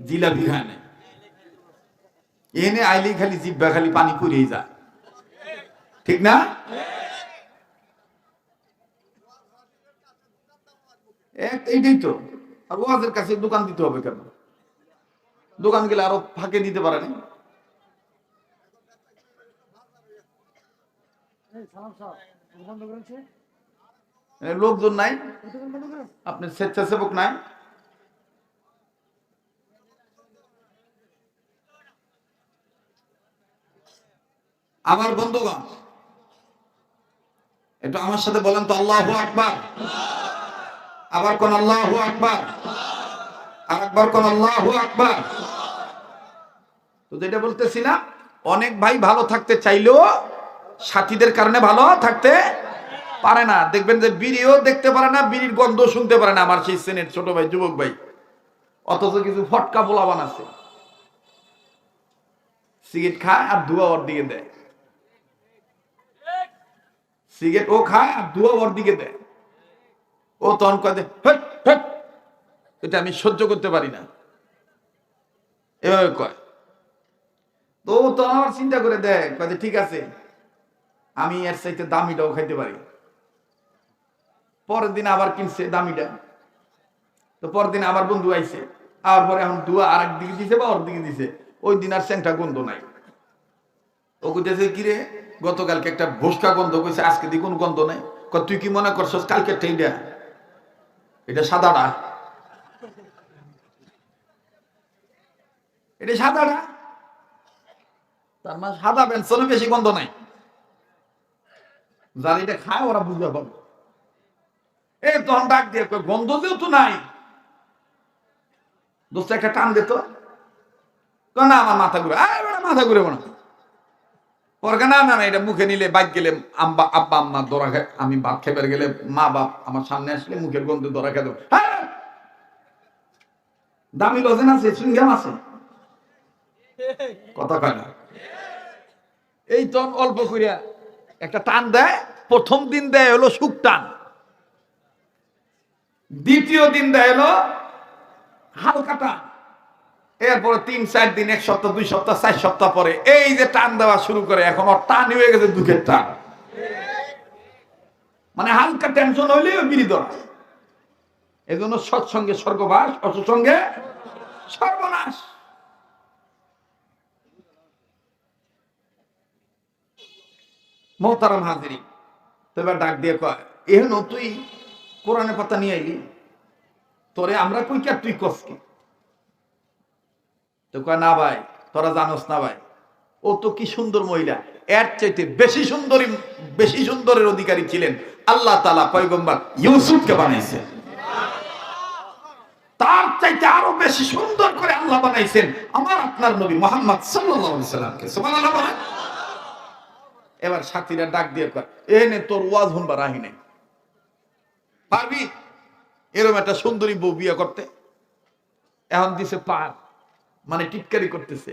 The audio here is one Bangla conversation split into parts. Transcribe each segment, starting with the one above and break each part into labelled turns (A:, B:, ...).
A: জিলাপি খায় না এনে আইলে খালি জিব্বা খালি পানি পুড়িয়ে যায় ঠিক না? এইটাই তো। আর ওয়াজের কাছে দোকান দিতে হবে কেন? দোকান গেলে আরও ফাঁকে দিতে পারে না। লোকজন নাই। আপনার স্বেচ্ছাসেবক নাই। আমার বন্ধুগণ, একটু আমার সাথে বলেন তো, আল্লাহ আকবার। আবার কোন আল্লাহ আকবার? আর একবার কোন আল্লাহ আকবার? তো যেটা বলতেছি না, অনেক ভাই ভালো থাকতে চাইলেও সাথীদের কারণে ভালো থাকতে পারে না। দেখবেন যে বিড়িও দেখতে পারে না, বিড়ির গন্ধ শুনতে পারে না আমার সেই শ্রেণির ছোট ভাই, যুবক ভাই। অথচ কিছু ফটকা পোলা আছে। সিগারেট খায় আর ধোয়া ওর দিকে দেয়। সিগারেট ও খায় আর ধোয়া ওর দিকে দেয় ও দেয়, "হেট, হেট।" এটা আমি সহ্য করতে পারি না। এভাবে কয়। তো ও তো আমার চিন্তা করে দেয় কয় ঠিক আছে আমি এর চাইতে দামিটাও খাইতে পারি। পরের দিন আবার কিনছে দামিটা। তো পরের দিন আবার বন্ধু আইছে আবার পরে এখন দুয়া আর দিকে দিছে বা ওর দিকে দিছে। ওই দিন আর সেন্টা গন্ধ নাই। ও কইতেছে কি রে গতকালকে একটা ভোসকা গন্ধ কইছে, আজকে দি কোন গন্ধ নাই। তুই কি মনে করছস কালকে এইটা এটা সাদাটা। এটা সাদাটা? তার মানে সাদা পেন্সনে বেশি গন্ধ নাই। যারা এটা খায়, ওরা বুঝবে পারবে এই তখন ডাক দিয়ে গন্ধ যেহেতু নাই। দোস্ত, একটা টান দিত না, আমার মাথা ঘুরে বেটা, মাথা ঘুরে না পরকে না না এটা মুখে নিলে বাইক গেলে আব্বা আব্বা, আম্মা দরা খায় আমি ভাত খেবার গেলে মা বাপ আমার সামনে আসলে মুখের গন্ধে দরা খেতে হ্যাঁ? দামি লজেন আছে চুইংগাম আছে। কথা কয় না। এই তখন অল্প করিয়া একটা টান দেয় প্রথম দিন দেয় হলো সুখ টান। দ্বিতীয় দিন দেয় হলো হালকা টান। এরপরে তিন, চার দিন, এক সপ্তাহ, দুই সপ্তাহ, চার সপ্তাহ পরে এই যে টান দেওয়া শুরু করে, এখন ওর টান হয়ে গেছে দুঃখের টান। মানে হালকা টেনশন হইলেও বিড়ি ধরা। এই জন্য সৎসঙ্গে স্বর্গবাস, অসৎসঙ্গে সর্বনাশ। মোহতারাম হাজিরি, তো এবার ডাক দিয়ে কয়, এহেন তুই কোরআনে পাতা নিয়ে আইলি? তোরে আমরা কই কে তুই কস কি? তো কয়, না ভাই, তোরা জানোস না ভাই, ও তো কি সুন্দর মহিলা, এর চাইতে বেশি সুন্দরী, বেশি সুন্দরের অধিকারী ছিলেন। আল্লাহ তালা পয়গম্বর ইউসুফকে বানাইছে। তার চাইতে আরও বেশি সুন্দর করে আল্লাহ বানাইছেন আমার আপনার নবী মোহাম্মদ সাল্লামকে। এবার সাথীরা ডাক দিয়ে কয় এনে তোর ওয়াজ শুনবার আহি নাই। পারবি? এরকম একটা সুন্দরী বউ বিয়ে করতে? এখন দিছে পার মানে টিটকারি করতেছে।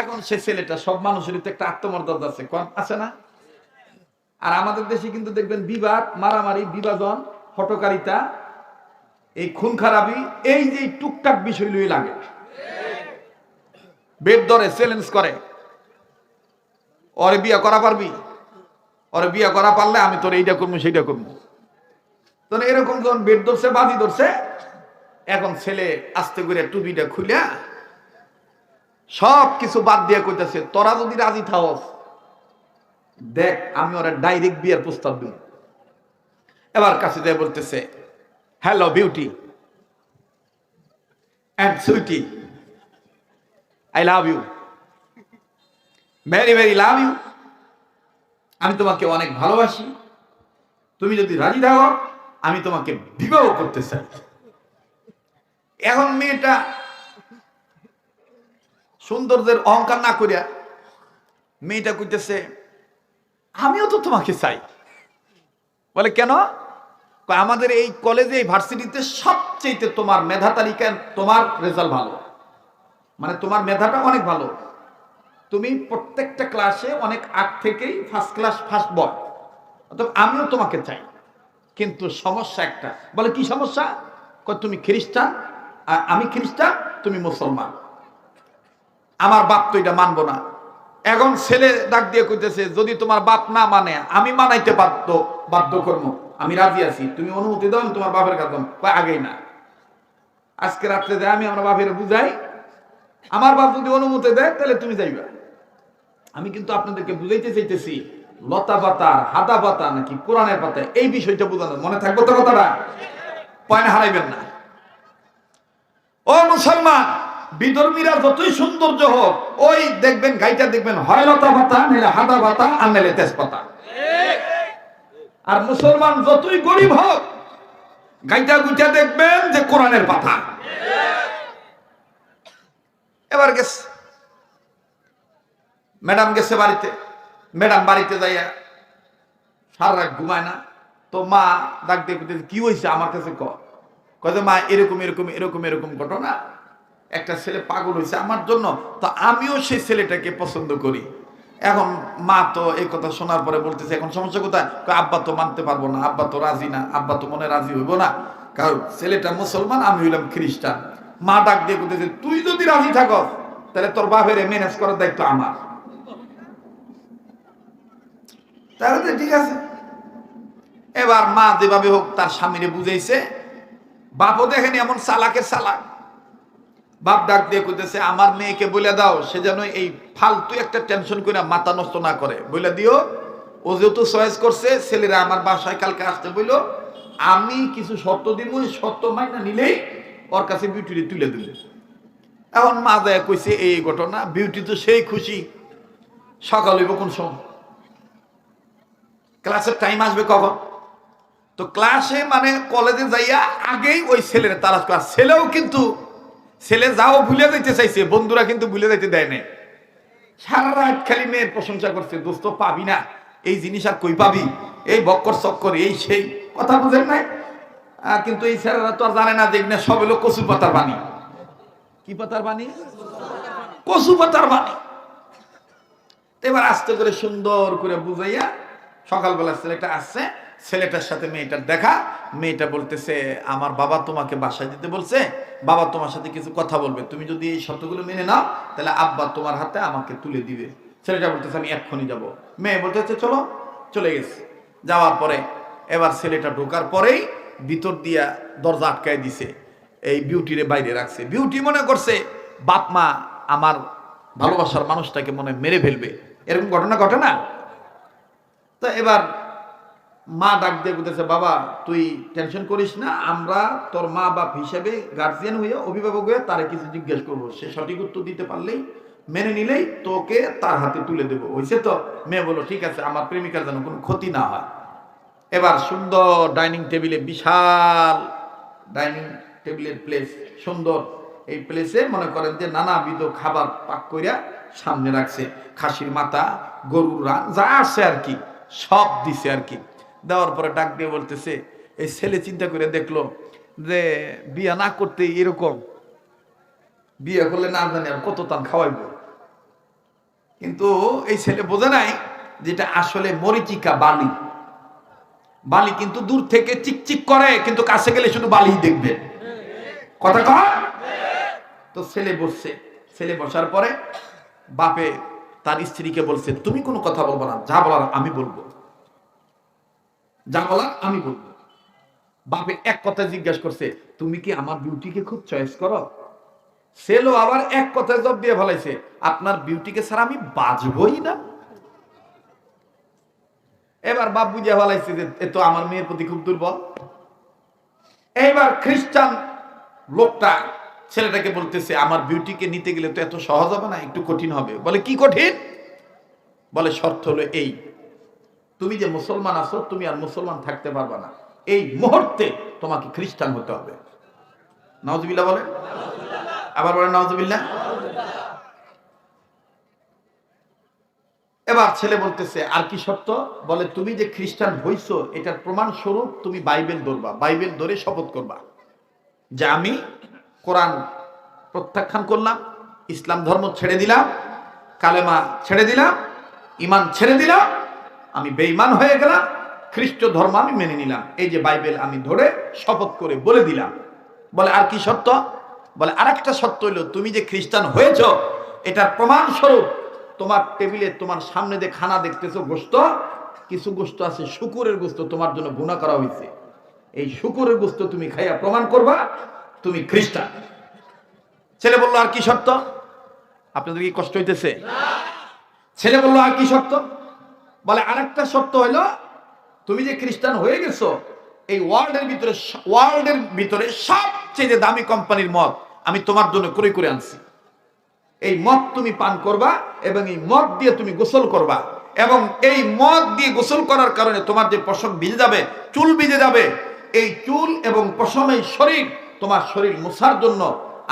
A: এখন সে ছেলেটা, সব মানুষেরই তো একটা আত্মমর্যাদা আছে। কম আছে না? আর আমাদের দেশে কিন্তু দেখবেন বিবাদ, মারামারি, বিভাজন, হটকারিতা, এই খুন খারাপি এই যে টুকটাক বিষয় লুই লাগে। বেড ধরে চ্যালেঞ্জ করে। ওরে বিয়া করা পারবি? ওরে বিয়া করা পারলে আমি তোর এইটা করব, সেইটা করব। তো এরকম যখন বেড ধরছে, বাজি ধরছে, এখন ছেলে আস্তে করে টুপিটা খুলিয়া সব কিছু বাদ দিয়ে কইতেছে, তোরা যদি রাজি থাকস দেখ আমি ওরা ডাইরেক্ট বিয়ের প্রস্তাব দিব এবার কাছে দিয়ে বলতেছে hello beauty and sweety I love you very very love you আমি তোমাকে অনেক ভালোবাসি। তুমি যদি রাজি থাকো, আমি তোমাকে বিবাহ করতে চাই। এখন মেয়েটা সৌন্দর্যের অহংকার না করিয়া মেয়েটা কইতেছে, আমিও তো তোমাকে চাই। বলে, কেন? আমাদের এই কলেজে এই ভার্সিটিতে সবচেয়ে তোমার মেধা তালিকায় তোমার রেজাল্ট ভালো। মানে তোমার মেধাটা অনেক ভালো। তুমি প্রত্যেকটা ক্লাসে অনেক আগ থেকেই ফার্স্ট ক্লাস ফার্স্ট বয় আমিও তোমাকে চাই। কিন্তু সমস্যা একটা। বলে, কি সমস্যা? তুমি খ্রিস্টান, আর আমি খ্রিস্টান, তুমি মুসলমান। আমার বাপ তো এটা মানবো না। এখন ছেলে ডাক দিয়ে কইতেছে, যদি তোমার বাপ না মানে আমি মানাইতে বাধ্য বাধ্য করব আমি রাজি আছি, তুমি অনুমতি দাও তোমার বাপের কাছে আগেই না। আজকে রাত্রে যাই আমি আমার বাপের বুঝাই। আমার বাপ যদি অনুমতি দেয়, তাহলে তুমি যাইবা। আমি কিন্তু আপনাদেরকে বুঝাইতে চাইতেছি, লতা পাতা হাতা পাতা নাকি কোরআনের পাতা, এই বিষয়টা বোঝানো মনে থাকবে তো কথাটা? পয়না হারাইবেন না। ও মুসলমান বিধর্মীরা যতই সৌন্দর্য হোক ওই দেখবেন গাইটা দেখবেন হয় লতা পাতা নাহলে হাদা পাতা আর নাহলে তেজপাতা। আর মুসলমান যতই গরিব হোক গাইটা গুইটা দেখবেন যে কোরআনের পাতা। এবার গেছে। ম্যাডাম গেছে বাড়িতে। ম্যাডাম বাড়িতে যাইয়া সারা রাত ঘুমায় না। তো মা ডাক কইতেছে, কি হয়েছে আমার কাছে কয় মা এরকম এরকম এরকম এরকম ঘটনা। একটা ছেলে পাগল হয়েছে আমার জন্য, তো আমিও সেই ছেলেটাকে পছন্দ করি। এখন মা তো এই কথা শোনার পরে বলতেছে, এখন সমস্যা কোথায়? আব্বা তো মানতে পারব না, আব্বা তো রাজি না, আব্বা তো মনে রাজি হইব না। কারণ ছেলেটা মুসলমান, আমি হইলাম খ্রিস্টান। মা ডাক দিয়ে বলতেছে, তুই যদি রাজি থাকস, তাহলে তোর বাপের ম্যানেজ করার দায়িত্ব আমার। তাহলে ঠিক আছে। এবার মা যেভাবে হোক তার স্বামীরে বুঝাইছে, বাপও দেখেনি এমন চালাকের চালাক। বাপ ডাক দিয়ে কইতেছে, আমার মেয়েকে বলে দাও, সে যেন এই ফালতু একটা টেনশন করে মাথা নষ্ট না করে। বলে দিও, ও যেহেতু চয়েস করছে, ছেলেরা আমার বাসায় কালকে আসতে বলল আমি কিছু শর্ত দিব, ওই শর্ত মাইনা নিলেই ওর কাছে বিউটি তুলে দিল এখন মা দেয় কইছে, এই ঘটনা বিউটি তো সেই খুশি, সকাল হইব কোন সময়? ক্লাসের টাইম আসবে কখন? তো ক্লাসে মানে কলেজে যাইয়া আগেই ওই ছেলেরা তারা ছেলেও কিন্তু ছেলে যাও ভুলে যাইতে চাইছে, বন্ধুরা কিন্তু ভুলে যাইতে দেয় না সারা রাত খালি মেয়ের প্রশংসা করছে, দোস্ত, পাবি না, এই জিনিস আর কই পাবি? এই বক্কর চক্কর, এই সেই। কথা বুঝেন নাই? কিন্তু এই ছেলেরা তো আর জানে না না সব হলো কচু পাতার বাণী। কি পাতার বাণী? কচু পাতার বাণী। এবার আস্তে করে সুন্দর করে বুঝাইয়া সকালবেলা ছেলেটা আসছে। ছেলেটার সাথে মেয়েটার দেখা, মেয়েটা বলতেছে, আমার বাবা তোমাকে বাসায় দিতে বলছে, বাবা তোমার সাথে কিছু কথা বলবে। তুমি যদি এই শর্তগুলো মেনে নাও, তাহলে আব্বা তোমার হাতে আমাকে তুলে দিবে। ছেলেটা বলতেছে, আমি এক্ষুনি যাব। মেয়ে বলতেছে চলো। চলে গেছে। যাওয়ার পরে, এবার ছেলেটা ঢোকার পরেই ভিতর দিয়া দরজা আটকায় দিছে, এই বিউটিরে বাইরে রাখছে। বিউটি মনে করছে, বাপ মা, আমার ভালোবাসার মানুষটাকে মনে মেরে ফেলবে। এরকম ঘটনা ঘটে না? তো এবার মা ডাক দিয়ে বলতেছে, বাবা, তুই টেনশন করিস না, আমরা তোর মা বাপ হিসেবে গার্জিয়ান হয়ে, অভিভাবক হয়ে তারে কিছু জিজ্ঞেস করব। সে সঠিক উত্তর দিতে পারলেই, মেনে নিলেই তোকে তার হাতে তুলে দেবো। হয়েছে তো? মেয়ে বলো ঠিক আছে, আমার প্রেমিকার যেন কোনো ক্ষতি না হয়। এবার সুন্দর ডাইনিং টেবিলে বিশাল ডাইনিং টেবিলের প্লেস, সুন্দর এই প্লেসে মনে করেন যে নানাবিধ খাবার পাক করিয়া সামনে রাখছে। খাসির মাথা, গরুর রান, যা আছে আর কি, সব দিছে আর কি। দেওয়ার পরে ডাক দিয়ে বলতেছে, এই ছেলে চিন্তা করে দেখল যে বিয়া না করতে এরকম। বিয়ে করলে না জানি আর কত তান খাওয়াইব। কিন্তু এই ছেলে বোঝে নাই যেটা আসলে মরিচিকা বালি। বালি কিন্তু দূর থেকে চিকচিক করে, কিন্তু কাছে গেলে শুধু বালি দেখবে। কথা কয় তো ছেলে বসছে। ছেলে বসার পরে বাপে তার স্ত্রীকে বলছে, তুমি কোনো কথা বলব না, যা বলার আমি বলব। যা বলার আমি বলব। বাপে এক কথা জিজ্ঞাসা করছে, তুমি কি আমার বিউটিকে খুব চয়েস করো? ছেলেও আবার এক কথায় জব দিয়ে ফেলাইছে, আপনার বিউটিকে ছাড়া আমি বাজবই না। এবার বাপ বুঝিয়া ফেলাইছে যে, এ তো আমার মেয়ের প্রতি খুব দুর্বল। এইবার খ্রিস্টান লোকটা ছেলেটাকে বলতেছে, আমার বিউটিকে নিতে গেলে তো এত সহজ হবে না, একটু কঠিন হবে। বলে, কি কঠিন? বলে, শর্ত হলো এই তুমি যে মুসলমান আছো, তুমি আর মুসলমান থাকতে পারবা না। এই মুহূর্তে তোমাকে খ্রিস্টান হতে হবে। নওয়াজবিল্লাহ বলে আবার বলে নওয়াজবিল্লাহ এবার ছেলে বলতেছে, আর কি শর্ত বলে, তুমি যে খ্রিস্টান হইছো, এটার প্রমাণ স্বরূপ তুমি বাইবেল ধরবা। বাইবেল ধরে শপথ করবা যে আমি কোরআন প্রত্যাখ্যান করলাম, ইসলাম ধর্ম ছেড়ে দিলাম, কালেমা ছেড়ে দিলাম ইমান ছেড়ে দিলাম আমি বেঈমান হয়ে গেলাম, খ্রিস্ট ধর্ম আমি মেনে নিলাম। এই যে বাইবেল আমি ধরে শপথ করে বলে দিলাম। বলে, আর কি শর্ত? বলে, আরেকটা সত্য হইল, তুমি যে খ্রিস্টান হয়েছ, এটার প্রমাণ স্বরূপ তোমার টেবিলে তোমার সামনে যে খানা দেখতেছো গোস্ত কিছু গোস্ত আছে, শুকুরের গোস্ত তোমার জন্য গুণা করা হয়েছে এই শুকুরের গোস্ত তুমি খাইয়া প্রমাণ করবা, তুমি খ্রিস্টান। ছেলে বলল, আর কি সত্য আপনাদের কি কষ্ট হইতেছে? ছেলে বলল, আর কি শর্ত? বলে, আরেকটা শর্ত হইল তুমি যে খ্রিস্টান হয়ে গেছো, এই ওয়ার্ল্ডের ভিতরে ওয়ার্ল্ডের ভিতরে সবচেয়ে দামি কোম্পানির মদ আমি তোমার জন্য করে করে আনছি। এই মদ তুমি পান করবা এবং এই মদ দিয়ে তুমি গোসল করবা এবং এই মদ দিয়ে গোসল করার কারণে তোমার যে পশম ভিজে যাবে, চুল ভিজে যাবে, এই চুল এবং পশম এই শরীর তোমার শরীর মোছার জন্য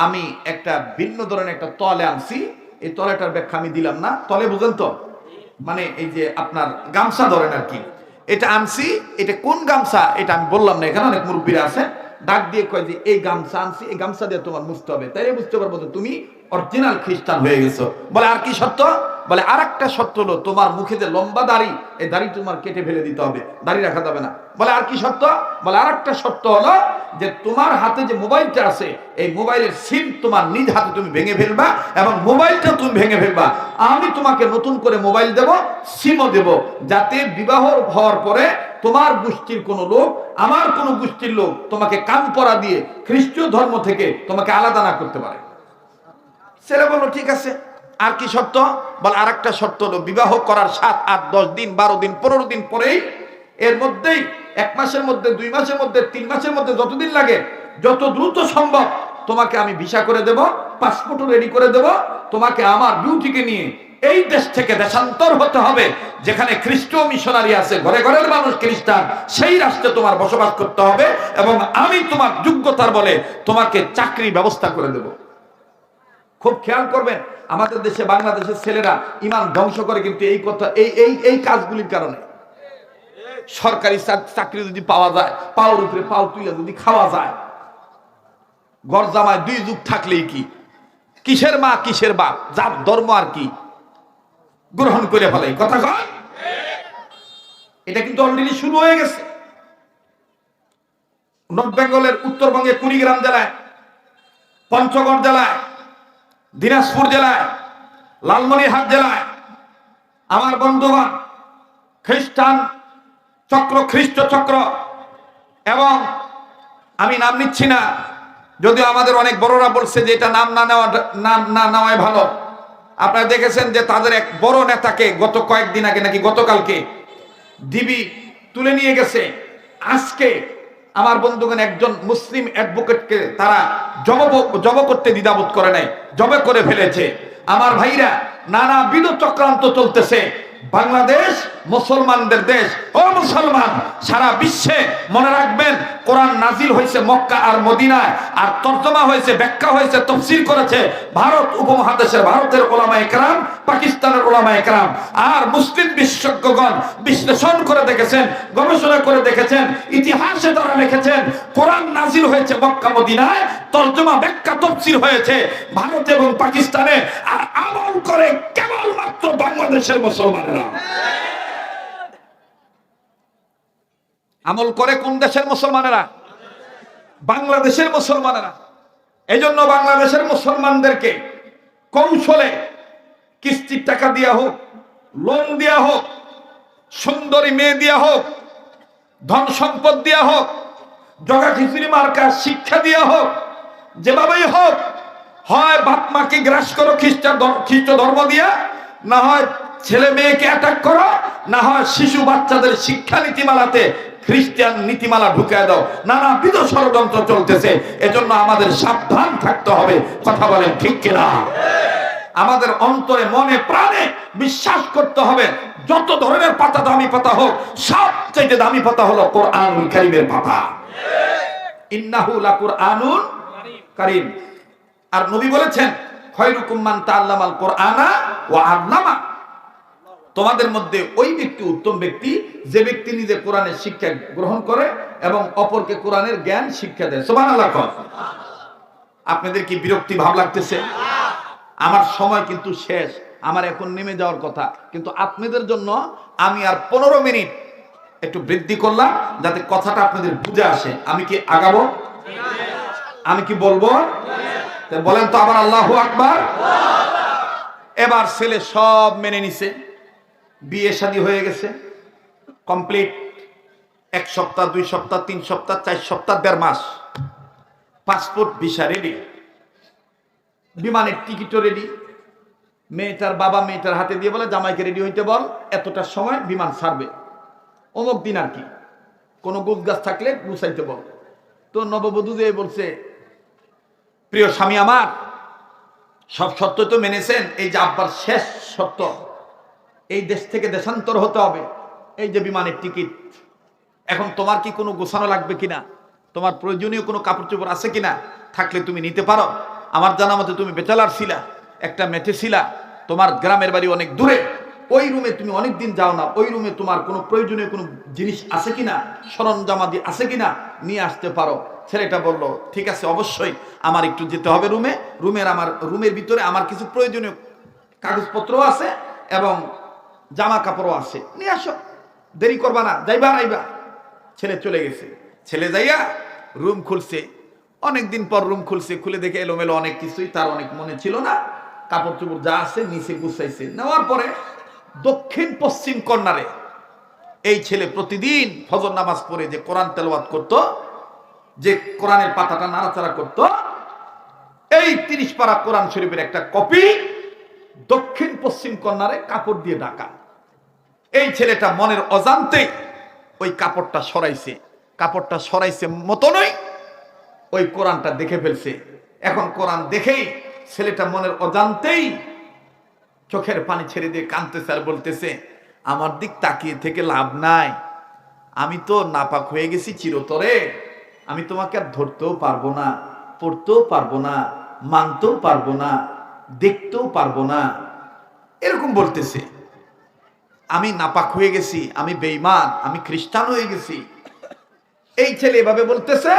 A: আমি একটা ভিন্ন ধরনের একটা তলে আনছি। এই তলেটার ব্যাখ্যা আমি দিলাম না। তলে বুঝেন তো? মানে এই যে আপনার গামছা ধরেন আর কি। এটা আনছি, এটা কোন গামছা, এটা আমি বললাম না এখানে, অনেক মুরব্বীরা আছে ডাক দিয়ে কয় যে, এই গামছা আনছি, এই গামছা দিয়ে তোমার বুঝতে হবে। তাই বুঝতে পারব তুমি অরিজিনাল খ্রিস্টান হয়ে গেছো। বলে, আর কি সত্য? বলে আর একটা সত্য হলো, তোমার মুখে যে লম্বা দাড়ি, এই দাড়ি তোমার কেটে ফেলে দিতে হবে, দাড়ি রাখা যাবে না। বলে, আর কি সত্য বলে আর একটা সত্য হলো যে, তোমার হাতে যে মোবাইলটা আছে, এই মোবাইলের সিম তোমার নিজ হাতে তুমি ভেঙে ফেলবা এবং মোবাইলটা তুমি ভেঙে ফেলবা। আমি তোমাকে নতুন করে মোবাইল দেব, সিমও দেব, যাতে বিবাহ হওয়ার পরে তোমার গোষ্ঠীর কোনো লোক, আমার কোনো গোষ্ঠীর লোক তোমাকে কান পরা দিয়ে খ্রিস্টীয় ধর্ম থেকে তোমাকে আলাদা না করতে পারে। ছেলে বলল, ঠিক আছে। আর কি শর্ত? বল আর একটা শর্ত হলো, বিবাহ করার সাত, আট, দশ দিন, বারো দিন, পনেরো দিন পরেই এর মধ্যেই এক মাসের মধ্যে, দুই মাসের মধ্যে, তিন মাসের মধ্যে যতদিন লাগে, যত দ্রুত সম্ভব তোমাকে আমি ভিসা করে দেব পাসপোর্টও রেডি করে দেব, তোমাকে আমার ডিউটিকে নিয়ে এই দেশ থেকে দেশান্তর হতে হবে, যেখানে খ্রিস্ট মিশনারি আছে, ঘরে ঘরের মানুষ খ্রিস্টান, সেই রাষ্ট্রে তোমার বসবাস করতে হবে এবং আমি তোমার যোগ্যতার বলে তোমাকে চাকরি ব্যবস্থা করে দেব। খুব খেয়াল করবেন, আমাদের দেশে, বাংলাদেশের ছেলেরা ইমান ধ্বংস করে কিন্তু এই কথা, এই এই এই কাজগুলির কারণে। সরকারি চাকরি যদি পাওয়া যায় পাওয়ার উপরে পাও তুলে যদি খাওয়া যায় গড় জামায় দুই যুগ থাকলেই কি? কিসের মা, কিসের বাপ? যার ধর্ম আর কি? গ্রহণ করে ফেলে কথা কয়? এটা কিন্তু অলরেডি শুরু হয়ে গেছে। নর্থ বেঙ্গলের উত্তরবঙ্গে কুড়িগ্রাম জেলায়, পঞ্চগড় জেলায় দিনাজপুর জেলায়, লালমনিরহাট জেলায় আমার বন্ধুগণ, খ্রিস্টান চক্র, খ্রিস্ট চক্র, এবং আমি নাম নিচ্ছি না, যদিও আমাদের অনেক বড়রা বলছে যে এটা নাম না নেওয়া, নাম না নেওয়াই ভালো। আপনারা দেখেছেন যে তাদের এক বড় নেতাকে গত কয়েকদিন আগে নাকি গতকালকে ডিবি তুলে নিয়ে গেছে। আজকে আমার বন্ধুগণ, একজন মুসলিম অ্যাডভোকেটকে তারা জব জব করতে দ্বিধাবোধ করে নাই, জবে করে ফেলেছে। আমার ভাইরা নানাবিধ চক্রান্ত চলতেছে। বাংলাদেশ মুসলমানদের দেশ। ও মুসলমান, সারা বিশ্বে মনে রাখবেন, কোরআন নাজিল হয়েছে মক্কা আর মদিনায়, আর তর্জমা হয়েছে, ব্যাখ্যা হয়েছে তফসিল করেছে ভারত উপমহাদেশের, ভারতের ওলামা একরাম, পাকিস্তানের ওলামা একরাম। আর মুসলিম বিশেষজ্ঞগণ বিশ্লেষণ করে দেখেছেন, গবেষণা করে দেখেছেন, ইতিহাসে তারা লিখেছেন, কোরআন নাজিল হয়েছে মক্কা মদিনায়, তর্জমা ব্যাখ্যা তফসিল হয়েছে ভারত এবং পাকিস্তানে, আর আমল করে কেবলমাত্র বাংলাদেশের মুসলমানেরা আমল করে কোন দেশের মুসলমানেরা? বাংলাদেশের মুসলমানেরা। এই জন্য বাংলাদেশের মুসলমানদেরকে কৌশলে কিস্তির টাকা দেওয়া হোক লোন দেওয়া হোক, সুন্দরী মেয়ে দেওয়া হোক, ধন সম্পদ দেওয়া হোক, জগা খিচুড়ি মার্কা শিক্ষা দেওয়া হোক, যেভাবেই হোক, হয় বাপ মাকে গ্রাস করো খ্রিস্টান খ্রিস্ট ধর্ম দিয়া, না হয় ছেলে মেয়েকে অ্যাটাক করো, না হয় শিশু বাচ্চাদের শিক্ষা নীতিমালাতে খ্রিস্টান নীতিমালা ঢুকায় দাও। নানাবিধ ষড়যন্ত্র চলতেছে, এজন্য আমাদের সাবধান থাকতে হবে। কথা বলেন ঠিক কিনা? আমাদের অন্তরে মনে প্রাণে বিশ্বাস করতে হবে, যত ধরনের পাতা দামি পাতা হোক সবচেয়ে দামি পাতা হলো কোরআন কারিমের পাতা। লাকুরআনুন কারীম। আর নবী বলেছেন খয়রুকুম মান তাআল্লামাল কোরআনা ওয়া আল্লামা। তোমাদের মধ্যে ওই ব্যক্তি উত্তম ব্যক্তি, যে ব্যক্তি নিজে কোরআনের শিক্ষা গ্রহণ করে এবং অপরকে কোরআনের জ্ঞান শিক্ষা দেয়। কন। আপনাদের কি বিরক্তি ভাব লাগতেছে? আমার সময় কিন্তু শেষ। আমার এখন নেমে যাওয়ার কথা। কিন্তু আপনাদের জন্য আমি আর পনেরো মিনিট একটু বৃদ্ধি করলাম, যাতে কথাটা আপনাদের বুঝে আসে। আমি কি আগাবো? আমি কি বলব? বলেন তো আবার আল্লাহ আকবার। এবার ছেলে সব মেনে নিছে। বিয়ে শাদী হয়ে গেছে। কমপ্লিট এক সপ্তাহ, দুই সপ্তাহ, তিন সপ্তাহ, চার সপ্তাহ, দেড় মাস। পাসপোর্ট ভিসা রেডি বিমানের টিকিটও রেডি মেয়েটার বাবা মেয়েটার হাতে দিয়ে বলে, জামাইকে রেডি হইতে বল এতটার সময় বিমান ছাড়বে। অমুক দিন আর কি। কোনো গুছ গাছ থাকলে গুছাইতে বল। তো নববধূ যে বলছে, প্রিয় স্বামী আমার, সব সত্য তো মেনেছেন, এই যে আব্বার শেষ সত্য এই দেশ থেকে দেশান্তর হতে হবে। এই যে বিমানের টিকিট, এখন তোমার কি কোনো গোছানো লাগবে কিনা? তোমার প্রয়োজনীয় কোনো কাপড় চোপড় আছে কিনা? থাকলে তুমি নিতে পারো। আমার জানা মতে তুমি বেচালার ছিলা একটা মেঠে ছিলা তোমার গ্রামের বাড়ি অনেক দূরে। ওই রুমে তুমি অনেক দিন যাও না। ওই রুমে তোমার কোনো প্রয়োজনীয় কোনো জিনিস আছে কিনা? সরঞ্জামাদি আছে কিনা? নিয়ে আসতে পারো। ছেলেটা বলল, ঠিক আছে, অবশ্যই। আমার একটু যেতে হবে রুমে। রুমের আমার, রুমের ভিতরে আমার কিছু প্রয়োজনীয় কাগজপত্র আছে এবং জামা কাপড়ও আছে। নিয়ে আসো। দেরি করবা না, যাইবা, আইবা। ছেলে চলে গেছে। ছেলে যাইয়া রুম খুলছে। অনেক দিন পর রুম খুলছে, খুলে দেখে এলোমেলো অনেক কিছুই, তার অনেক মনে ছিল না। কাপড় চোপড় যা আছে নিচে গুছাইছে। নেওয়ার পরে দক্ষিণ পশ্চিম কর্নারে এই ছেলে প্রতিদিন ফজর নামাজ পড়ে, যে কোরআন তেলাওয়াত করত, যে কোরআনের পাতাটা নাড়াচাড়া করত, এই তিরিশ পারা কোরআন শরীফের একটা কপি দক্ষিণ পশ্চিম কর্নারে কাপড় দিয়ে ঢাকা। এই ছেলেটা মনের অজান্তে ওই কাপড়টা সরাইছে। কাপড়টা সরাইছে মতনই ওই কোরআনটা দেখে ফেলছে। এখন কোরআন দেখেই ছেলেটা মনের অজান্তেই চোখের পানি ছেড়ে দিয়ে কাঁদতেছে আর বলতেছে, আমার দিক তাকিয়ে থেকে লাভ নাই। আমি তো নাপাক হয়ে গেছি চিরতরে। আমি তোমাকে আর ধরতেও পারব না, পড়তেও পারব না, মানতেও পারব না, দেখতেও পারব না। এরকম বলতেছে। আমি নাপাক হয়ে গেছি, আমি বেইমান আমি খ্রিস্টান হয়ে গেছি। এই ছেলে এভাবে বলতেছে,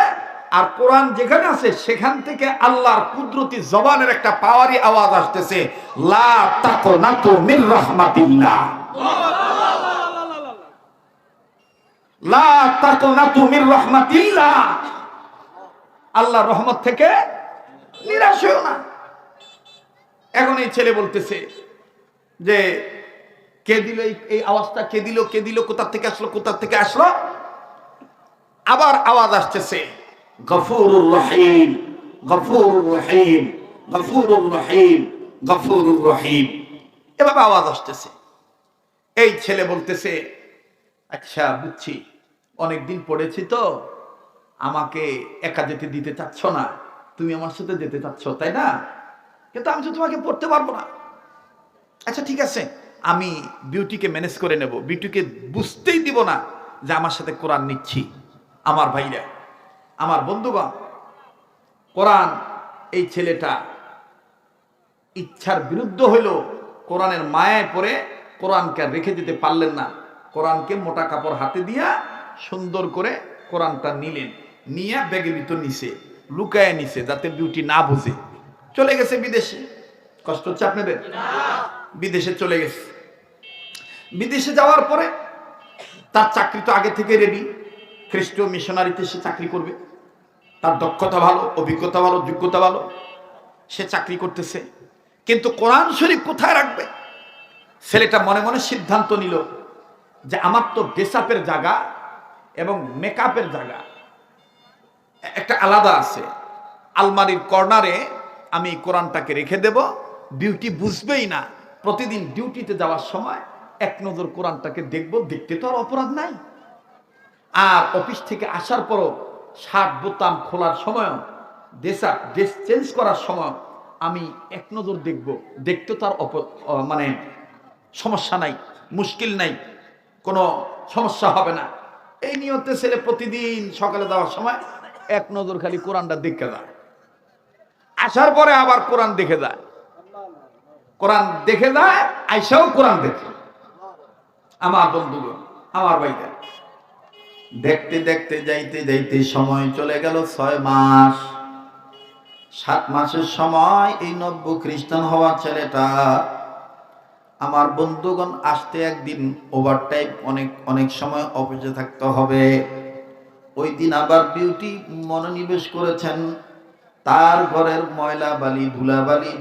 A: আর কোরআন যেখানে আছে, সেখান থেকে আল্লাহর কুদরতি জবানের একটা পাওয়ারি আওয়াজ আসতেছে, লা মির লা রাহমাতিল্লাহ। আল্লাহর রহমত থেকে নিরাশ না। এখন এই ছেলে বলতেছে যে কে দিল এই- আওয়াজটা? কে দিল? কে দিল? কোথা থেকে আসলো? কোথা থেকে আসলো? আবার আওয়াজ আসতেছে। গফুরুর রহিম গফুরুর রহিম গফুরুর রহিম গফুরুর রহিম। এভাবে আওয়াজ আসতেছে। এই ছেলে বলতেছে আচ্ছা বুঝছি। অনেকদিন পড়েছি তো, আমাকে একা যেতে দিতে চাচ্ছ না। তুমি আমার সাথে যেতে চাচ্ছ, তাই না? কিন্তু আমি তো তোমাকে পড়তে পারব না। আচ্ছা ঠিক আছে। আমি বিউটিকে ম্যানেজ করে নেব। বিউটিকে বুঝতেই দিব না যে আমার সাথে কোরআন নিচ্ছি আমার ভাইরা। আমার বন্ধুগণ কোরআন এই ছেলেটা ইচ্ছার বিরুদ্ধ হইল কোরআনের মায়ায় পড়ে কোরআনকে রেখে দিতে পারলেন না। কোরআনকে মোটা কাপড় হাতে দিয়া সুন্দর করে কোরআনটা নিলেন। নিয়ে ব্যাগের ভিতর নিছে লুকায় নিছে যাতে বিউটি না বুঝে। চলে গেছে বিদেশে। কষ্ট হচ্ছে আপনাদের? বিদেশে চলে গেছে। বিদেশে যাওয়ার পরে তার চাকরি তো আগে থেকে রেডি খ্রিস্টীয় মিশনারিতে সে চাকরি করবে। তার দক্ষতা ভালো, অভিজ্ঞতা ভালো, যোগ্যতা ভালো। সে চাকরি করতেছে। কিন্তু কোরআন শরীফ কোথায় রাখবে? ছেলেটা মনে মনে সিদ্ধান্ত নিল যে আমার তো ড্রেসআপের জায়গা এবং মেকআপের জায়গা। একটা আলাদা আছে। আলমারির কর্নারে আমি কোরআনটাকে রেখে দেব। ডিউটি বুঝবেই না। প্রতিদিন ডিউটিতে যাওয়ার সময় এক নজর কোরআনটাকে দেখব, দেখতে তো আর অপরাধ নাই। আর অফিস থেকে আসার পরও শার্ট বোতাম খোলার সময় ড্রেসা ড্রেস চেঞ্জ করার সময় আমি এক নজর দেখব। দেখতে তার অপ মানে সমস্যা নাই, মুশকিল নাই, কোনো সমস্যা হবে না। এই নিয়তে ছেলে প্রতিদিন সকালে যাওয়ার সময় এক নজর খালি কোরআনটা দেখে যায়। আসার পরে আবার কোরআন দেখে যায়। কোরআন দেখে যায়, আইসাও কোরআন দেখে। আমার বন্ধুগণ, আমার ভাইরা দেখতে দেখতে, যাইতে যাইতে সময় চলে গেল ছয় মাস। সাত মাসের সময় এই নব্য খ্রিস্টান হওয়া ছেলেটা আমার বন্ধুগণ আসতে একদিন ওভারটাইম অনেক অনেক সময় অফিসে থাকতে হবে। ওই দিন আবার বিউটি মনোনিবেশ করেছেন। তার ঘরের ময়লা বালি, ধুলা বালি